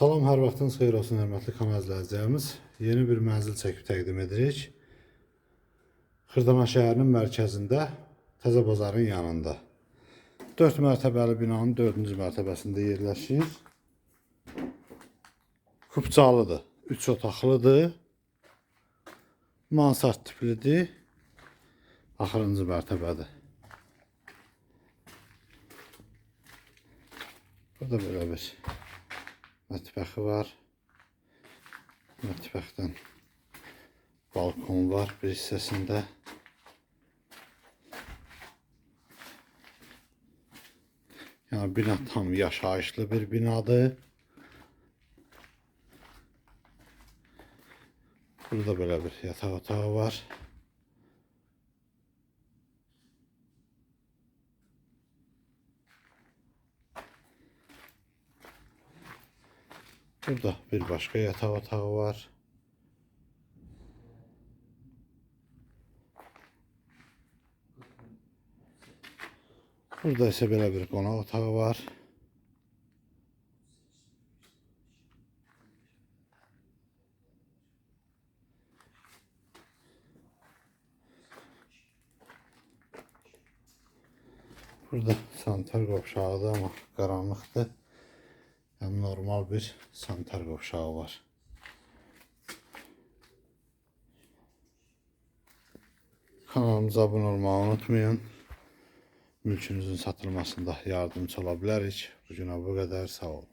Salam, hər vaxtınız xeyir olsun, hörmətli kanal izləyicilərimiz. Yeni bir mənzil çəkib təqdim edirik. Xırdaman şəhərinin mərkəzində, Təzə bazarın yanında. 4 mərtəbəli binanın 4-cü mərtəbəsində yerləşir. Kubcalıdır, 3 otaqlıdır. Mansard tiplidir. Axırıncı mərtəbədir. Burada belə bir mətbəxi var. Mətbəxdən balkon var bir hissəsində. Yəni bina tam yaşayışlı bir binadır. Burada belə bir yataq otağı var. Burada bir başka yataq otağı var. Burada ise belə bir qonaq otağı var. Burada sanitar qovşağıdır amma qaranlıqdır. Yəni normal bir sanitar qovşağı var. Kanalımıza abunə olmağı unutmayın. Mülkünüzün satılmasında yardımcı ola bilərik. Bugünə bu qədər. Sağ olun.